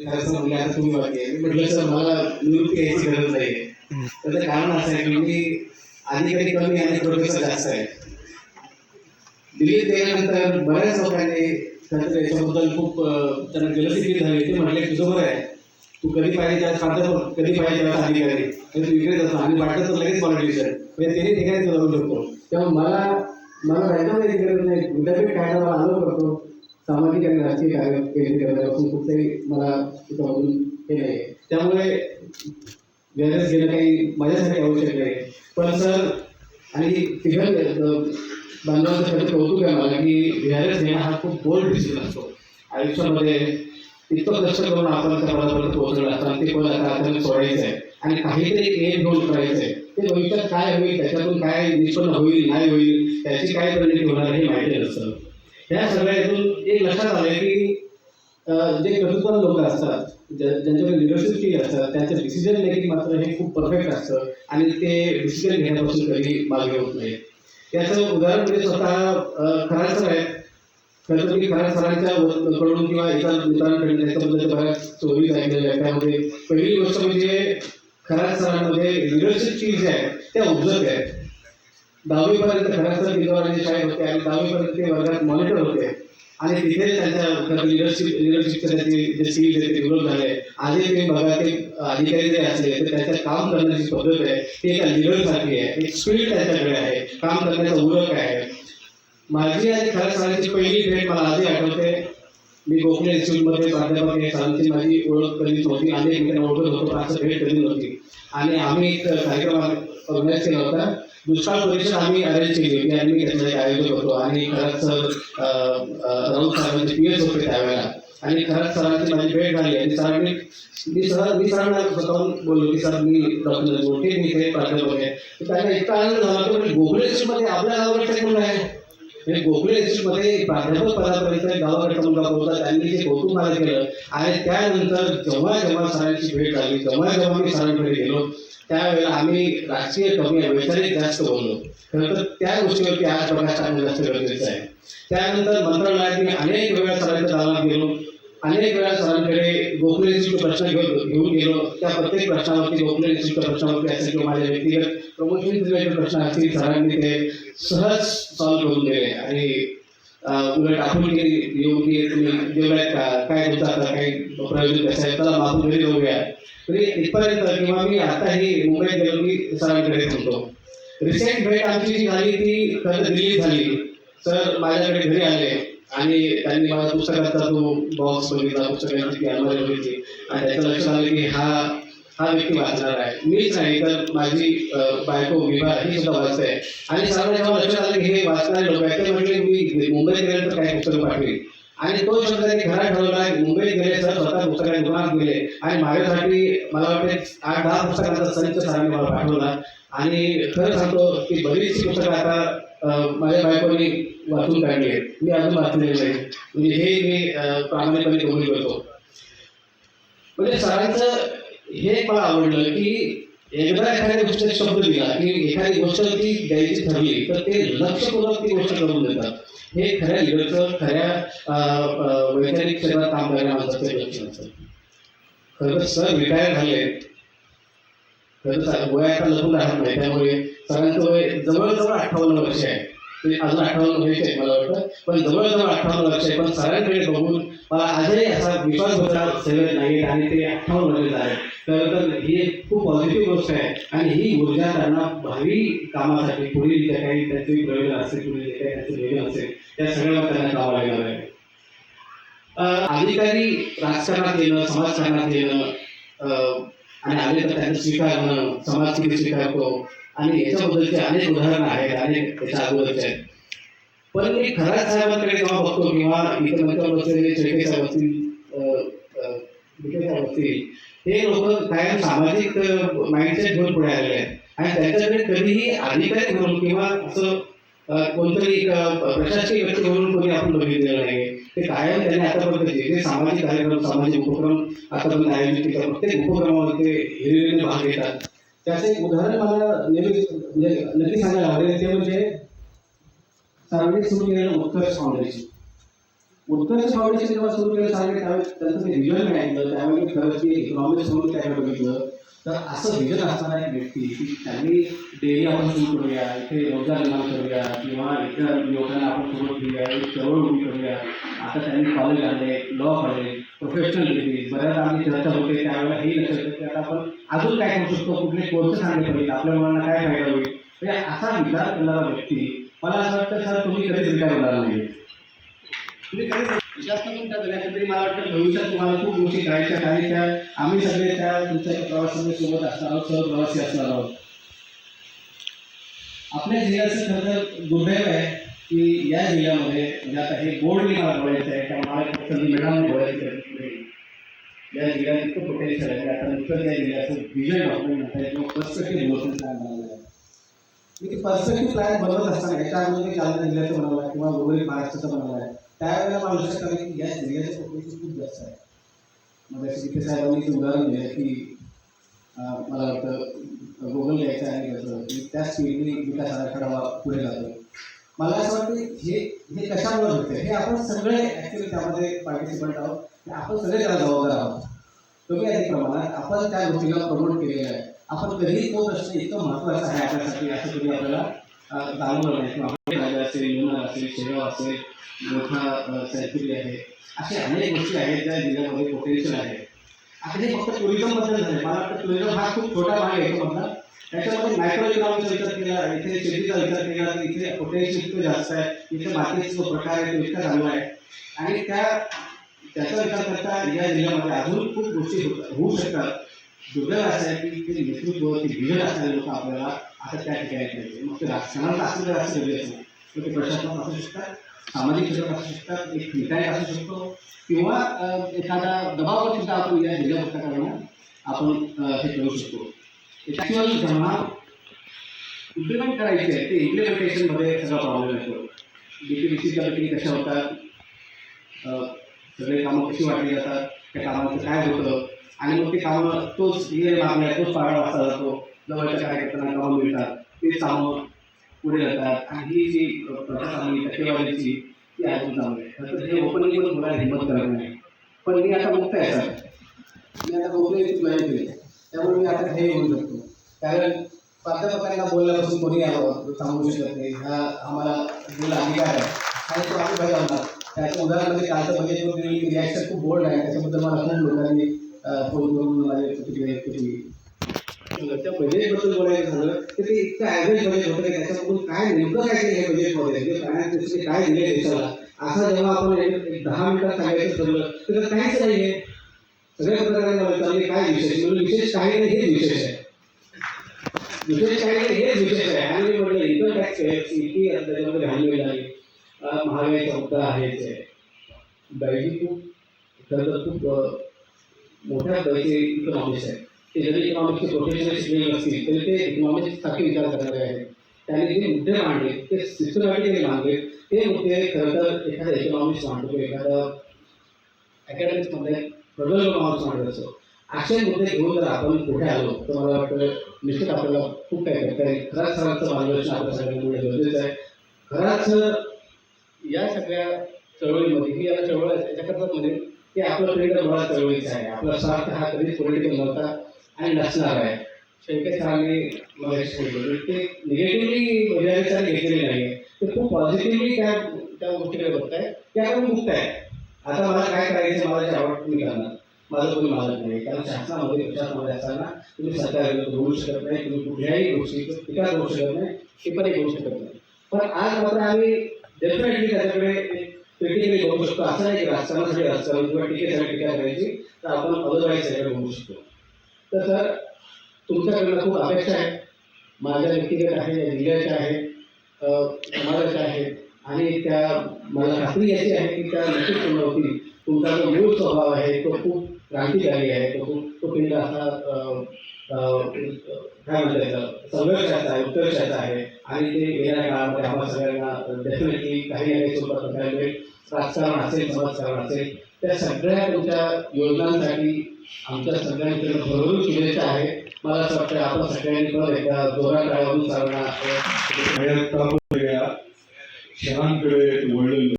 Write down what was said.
म्हणजे आता तुम्ही मी म्हटलं सर मला निवृत्ती घ्यायची गरज नाही त्याचं कारण असं आहे की मी कमी आणि प्रोफेसर जास्त आहे. दिल्लीत गेल्यानंतर बऱ्याच लोकांनी त्याचं याच्याबद्दल खूप त्यांना जलसी झाली ते म्हटले तुझं बरं आहे. तू कधी पाहिजे त्यात कधी पाहिजे त्यात अधिकारी. म्हणजे तू इकडे जातो आणि वाटलं तर लगेच मला टीचर म्हणजे तिन्ही ठिकाणी तू जाऊ शकतो मला मला राहायचं नाही गरज नाही विद्यापीठ कायदा आलो करतो सामाजिक आणि राजकीय कार्य केंद्रीय करण्यापासून मला त्याच्यामधून हे नाही त्यामुळे वेळेस घेणं काही माझ्यासाठी आवश्यक नाही पण सर आणि तिघं बांधवांचं कौतुक आहे मला की व्यारस घेणं हा खूप बोल्ड डिसिजन असतो. आयुष्यामध्ये इतकं कष्ट करून आपण त्या पोहोचलं पोहोचलो असताना ते पण आता आपल्याला सोडायचं आहे. आणि काहीतरी एम घेऊन करायचं आहे. ते भविष्यात काय होईल त्याच्यातून काय निष्पन्न होईल नाही होईल त्याची काय परिणती होणार हे माहिती नसतं. ह्या सगळ्यातून एक लक्षात आलं की जे कर्तृत्वान लोक असतात ज्यांच्याकडे लिडरशिप स्किल असतात त्यांचं डिसिजन मेकिंग मात्र हे खूप परफेक्ट असतं आणि ते डिसिजन घेण्यापासून कधी मागे होत नाही याचं उदाहरण म्हणजे स्वतः अं, खराड सर आहेत. खरं तर मी खराड सरांच्या कडून किंवा इतर मित्रांकडून त्याच्याबद्दल बऱ्याच चोरी ऐकलेल्या आहेत. त्यामध्ये पहिली गोष्ट म्हणजे खराड सरांमध्ये लिडरशिप स्किल जे आहेत त्या उज्जत आहेत. दहावीपर्यंत खराड सर शाळेत होते आणि दहावीपर्यंत ते वर्गात मॉनिटर होते. आणि तिथे त्यांच्या लिडरशिप लिडरशिपचे त्याचे जे स्किल ते डेव्हलप झाले. आधी ते बघा ते अधिकारी जे असले तर त्याचं काम करण्याची पद्धत आहे ती एका लिडरसारखी आहे. एक स्पिरिट त्याच्याकडे आहे. काम करण्याचा उरक आहे. माझी आणि खरं सांगायची पहिली भेट मला आधी आठवते. मी गोखले इन्स्टिट्यूटमध्ये प्राध्यापक आहे सरांची माझी ओळख कधीच होती अनेक मित्रांना ओळखत होतो असं भेट कधी नव्हती. आणि आम्ही एक कार्यक्रम ऑर्गनाईज केला होता. दुष्काळ परिषद आम्ही अरेंज केली होती. आणि मी त्याचं एक आयोजक होतो. आणि खरंच राऊत सरांचे पी एस होते त्यावेळेला. आणि खरंच सरांची माझी भेट झाली. आणि सरांनी मी सर मी सरांना स्वतःहून बोललो की सर मी डॉक्टर गोटे मी काही प्राध्यापक आहे. त्यांना इतका आनंद झाला की म्हणजे आपल्या गावाकडचे कोण आहे? म्हणजे गोकुळमध्ये प्राध्यापक पदापर्यंत गावाकडचा मुलगा होता त्यांनी जे कौतुक मला केलं. आणि त्यानंतर जेव्हा जेव्हा सरांची भेट झाली जेव्हा जेव्हा मी सरांकडे गेलो त्यावेळेला आम्ही राजकीय कमी वैचारिक जास्त बोललो. खरं तर त्या गोष्टीवरती आज प्रकाश टाकणं जास्त गरजेचं आहे. त्यानंतर मंत्रालयात मी अनेक वेळा सरांच्या दालनात गेलो. अनेक वेळा सरांकडे गोखले इन्स्टिट्यूट प्रश्न घेऊन घेऊन गेलो त्या प्रत्येक प्रश्नावरती गोखले इन्स्टिट्यूट प्रश्नावरती असेल किंवा माझ्या व्यक्तिगत प्रमोशन रिलेटेड प्रश्न असतील सरांनी ते सहज सॉल्व्ह करून दिले. आणि उलट आपण येऊन येऊ की तुम्ही जेवढ्यात काय तुमचं आता काही प्रयोजन कसं आहे त्याला आपण घरी जाऊया. तरी इथपर्यंत किंवा मी आताही मुंबईत गेलो मी सरांकडे थांबतो रिसेंट भेट आमची जी झाली ती खरं दिल्लीत झाली. सर माझ्याकडे घरी आले. आणि त्यांनी मला पुस्तकाचा तो बॉक्स बघितला पुस्तकांची अलमारी बघितली आणि त्याचं लक्षात आलं की हा हा व्यक्ती वाचणार आहे. मीच नाही तर माझी बायको विवाह ही सुद्धा वाचते. आणि सर्वांना जेव्हा लक्षात आलं की हे वाचणारे लोक आहेत. ते म्हटले मी मुंबईत गेल्यानंतर काही पुस्तकं पाठवेल आणि तो शब्द त्यांनी घरात ठरवला मुंबईत गेले सर स्वतः पुस्तकांनी दुकानात गेले. आणि माझ्यासाठी मला वाटते आठ दहा पुस्तकांचा संच सरांनी मला पाठवला. आणि खरं सांगतो की बरीचशी पुस्तकं आता माझ्या बायकोने वाचून काढली आहेत मी अजून वाचलेलं नाही म्हणजे हे मी प्रामाणिकपणे कबूल करतो. म्हणजे सरांचं हे मला आवडलं की एकदा एखाद्या गोष्टीचा शब्द दिला की एखादी गोष्ट ती द्यायची ठरली तर ते लक्षपूर्वक ती गोष्ट करून देतात. हे खऱ्या लिडरचं खऱ्या वैचारिक क्षेत्रात काम करणाऱ्या माणसाचं लक्ष असतं. खरं सर रिटायर झाले लपून राहत नाही त्यामुळे सरांचं वय जवळजवळ अठ्ठावन्न वर्ष आहे. ते अजून अठ्ठावन्न मला वाटतं. पण जवळजवळ अठ्ठावन्न वर्ष आहे. पण सरांकडे बघून मला आजही असा विश्वास बसला सगळे नाही आणि ते अठ्ठावन्न वर्ष आहे तर ही खूप पॉझिटिव्ह गोष्ट आहे. आणि ही ऊर्जा त्यांना भावी कामासाठी पुढील जे काही त्याचे प्रयोजन असेल पुढील जे काही त्यांचं नियोजन असेल त्या सगळ्यांना त्यांना कामा लागणार आहे. अधिकारी राजकारणात येणं समाजकारणात येणं आणि आले तर त्यांना स्वीकारणं समाज किती स्वीकारतो आणि याच्याबद्दलचे अनेक उदाहरणं आहेत अनेक त्याच्या अगोदरचे आहेत. पण मी खराच साहेबांकडे जेव्हा बघतो किंवा इतर मंचावर बसलेले शेळके साहेब असतील साहेब असतील हे लोक कायम सामाजिक माइंडसेट घेऊन पुढे आलेले आहेत. आणि त्यांच्याकडे कधीही अधिकारी म्हणून किंवा असं कोणतरी प्रशासकीय व्यक्ती म्हणून कोणी आपण बघितलेलं नाही ते कायम त्यांनी आतापर्यंत जे जे सामाजिक कार्यक्रम सामाजिक उपक्रम आतापर्यंत आयोजित केले प्रत्येक उपक्रमामध्ये ते हिरिरीने भाग घेतात. त्याचं एक उदाहरण मला नेहमी म्हणजे नक्की सांगायला आवडेल ते म्हणजे सार्वजनिक सुरू केलेलं उत्कर्ष फाउंडेशन. उत्कर्ष फाउंडेशन जेव्हा सुरू केलं सांगितलं त्यावेळेस त्यांचं रिजन विजन मिळालं त्यावेळी खरंच की इकॉनॉमिक्स म्हणून त्याकडे बघितलं. तर असं विजन असणारा एक व्यक्ती की त्यांनी डेअरी आपण सुरू करूया इथे रोजगार निर्माण करूया किंवा इतर लोकांना आपण सुरू करूया एक चळवळ उभी करूया. आता त्यांनी कॉलेज आले लॉ कॉलेज प्रोफेशनल डिग्री बऱ्याच आम्ही चर्चा होते त्यावेळेला हे लक्षात येतं की आता आपण अजून काय करू शकतो कुठले कोर्स चांगले पाहिजे आपल्या मुलांना काय फायदा होईल? म्हणजे असा विचार करणारा व्यक्ती मला असं वाटतं सर तुम्ही कधीच विचार करणार नाही तुम्ही पण त्या झाल्यानंतर मला वाटतं भविष्यात तुम्हाला खूप गोष्टी करायच्या आणि त्या आम्ही सगळे त्या तुमच्या प्रवासामध्ये सोबत असणार आहोत सहप्रवासी असणार आहोत. आपल्या जिल्ह्याचं खरं तर दुर्दैव आहे की या जिल्ह्यामध्ये म्हणजे आता हे बोर्डने मला बोलायचं आहे, किंवा मला फक्त मॅडमने बोलायचं आहे या जिल्ह्यात इतकं पोटेन्शियल आहे आता नुकतंच या जिल्ह्याचं विजय डॉक्युमेंट म्हणतात किंवा पर्स्पेक्टिव्ह डेव्हलपमेंट प्लॅन बनवला आहे. मी ते पर्स्पेक्टिव्ह प्लॅन त्यावेळेला मला लक्षात आलं की या जिल्ह्याचं पोटेन्शियल खूप जास्त आहे. मग जसे तिथे साहेबांनी उदाहरण दिलं की मला वाटतं गोगल घ्यायचं आणि त्याचं की त्या स्पीडने विकास आराखडा पुढे जातो. मला असं वाटतं हे हे कशामुळे होते हे आपण सगळे ॲक्च्युली त्यामध्ये पार्टिसिपंट आहोत. आणि आपण सगळे त्याला जबाबदार आहोत. कमी अधिक प्रमाणात आपण त्या गोष्टीला प्रमोट केलेलं आहे. आपण कधीही तो प्रश्न इतकं महत्त्वाचा आहे आपल्यासाठी असं कधी आपल्याला जाणवलं नाही किंवा असेल युना असेल शेगाव असेल मोठा सॅल्फिली आहे. अशा अनेक गोष्टी आहेत ज्या जिल्ह्यामध्ये पोटेन्शियल आहे. आता हे फक्त टुरिझमबद्दल झालं मला वाटतं टुरिझम हा खूप छोटा भाग आहे मधला त्याच्यामध्ये मायक्रो इकॉनॉमीचा विचार केला इथे शेतीचा विचार केला तर इथे पोटेन्शियल इतकं जास्त आहे. इथे मातीचा जो प्रकार आहे तो इतका चांगला आहे. आणि त्या त्याचा विचार करता या जिल्ह्यामध्ये अजून खूप गोष्टी होऊ शकतात. दुर्दैव असं आहे की ते नेतृत्व ते विजन असणारे लोक आपल्याला आता त्या ठिकाणी पाहिजे मग ते राजकारणात असं जर असं गरजे असेल तर ते प्रशासनात असू शकतात सामाजिक क्षेत्रात असू शकतात एक ठिकाणी असू शकतो किंवा एखादा दबावावर सुद्धा आपण या जिल्हा पुस्तकांना आपण हे करू शकतो. ॲक्च्युअल जेव्हा इम्प्लिमेंट करायचे आहे ते इम्प्लिमेंटेशनमध्ये सगळा प्रॉब्लेम येतो डी पी डी सीच्या मीटिंग कशा होतात सगळे कामं कशी वाटली जातात त्या कामाचं काय होतं आणि मग ते कामं तोच हे मागण्या तोच पाडा वाचला जातो जवळच्या कार्यकर्त्यांना कामं मिळतात तेच कामं पुढे जातात. आणि ही जी प्रशासनाची टक्केवारीची ती अजून चांगली आहे. तर हे ओपनली पण बोलायला हिंमत करत नाही. पण मी आता मुक्त आहे सर. मी आता गोपनीय जॉईन केली त्यामुळे मी आता हे होऊ शकतो. कारण प्राध्यापकांना बोलल्यापासून कोणी आलो सांगू शकत नाही. हा आम्हाला दिला अधिकार आहे. आणि तो आम्ही बजावणार त्याच्या उदाहरणामध्ये कालचं बजेटवर दिलेली रिॲक्शन खूप बोल्ड आहे. त्याच्याबद्दल मला खूप लोकांनी फोन करून माझी प्रतिक्रिया व्यक्त केली त्या बजेटबद्दल बोलायचं झालं तर ते इतकं ॲव्हरेज बजेट होतं की त्याच्यामधून काय नेमकं काय केलं बजेटमध्ये म्हणजे फायनान्स मिनिस्टरने काय दिले देशाला. असं जेव्हा आपण एक दहा मिनिटात सांगायचं ठरलं तर काहीच नाही आहे. सगळ्या पत्रकारांना विचारले काय विशेष? म्हणजे विशेष काही नाही हेच विशेष आहे. विशेष काही नाही हेच विशेष आहे. आणि मी म्हटलं इन्कम टॅक्स इतकी त्याच्यामध्ये व्हॅल्यू आहे. महागाईचा मुद्दा आहेच आहे. खूप खरं तर खूप अं, मोठ्या दर्जाचे इकॉनॉमिक्स आहे. ते जरी इकॉनॉमिक्सचे प्रोफेशनल शिकलेले असतील तरी ते इकॉनॉमिक्ससाठी विचार करणारे आहेत. त्याने जे मुद्दे मांडले ते सिस्टमॅटिकली मांडले. ते मुद्दे खरं तर एखादा इकॉनॉमिक्स मांडतो एखादा अकॅडमिक्समध्ये प्रबल इकॉनॉमिक्स मांडत असतो. असे मुद्दे घेऊन जर आपण पुढे आलो तर मला वाटतं निश्चित आपल्याला खूप काही करता येईल खराच सरांचं मार्गदर्शन आपल्या सगळ्यांमुळे गरजेचं आहे. खराच या सगळ्या चळवळीमध्ये ही याला चळवळ याच्याकरता म्हणजे की आपलं पर्यटन मुळात चळवळीचं आहे. आपला स्वार्थ हा कधीच पॉलिटिकल नव्हता आणि नसणार आहे. शेळके सरांनी महेश बोलतो म्हणजे ते निगेटिव्हली विचारांनी घेतलेले नाही ते खूप पॉझिटिव्हली त्या त्या गोष्टीकडे बघताय. की आपण मुक्त आहे. आता मला काय करायचं मला जे आवडतं मी करणार. माझं कोणी मालक नाही. कारण शासनामध्ये प्रशासनामध्ये असताना तुम्ही सरकार बोलू शकत नाही तुम्ही कुठल्याही गोष्टीचं विकास करू शकत नाही हे पण एक होऊ शकत नाही. पण आज मात्र आम्ही डेफिनेटली त्याच्याकडे क्रिटिकली बघू शकतो. असं नाही की राजकारणासाठी राजकारण किंवा टीकेसाठी टीका करायची तर आपण अदरवाईज त्याच्याकडे बघू शकतो. तर सर तुमच्याकडनं खूप अपेक्षा आहे. माझ्या व्यक्तिगत आहे या जिल्ह्याच्या आहेत समाजाच्या आहेत आणि त्या मला खात्री अशी आहे की त्या नक्कीच पूर्ण होतील तुमचा जो मूळ स्वभाव आहे तो खूप क्रांतिकारी आहे. तो खूप तो पिंड असा काय म्हणतात त्याला, संघर्षाचा आहे उत्कर्षाचा आहे. आणि ते येणाऱ्या काळामध्ये आम्हाला सगळ्यांना डेफिनेटली काही ना काही स्वरूपात बघायला मिळेल राजकारण असेल समाजकारण असेल. त्या सगळ्या तुमच्या योजनांसाठी आमच्या सगळ्यांकडे भरून शुभेच्छा आहे मला असं वाटतं आपण सगळ्यांनी पण एकदा जोरात टाळून चालणार असं शहरांकडे वळलेलं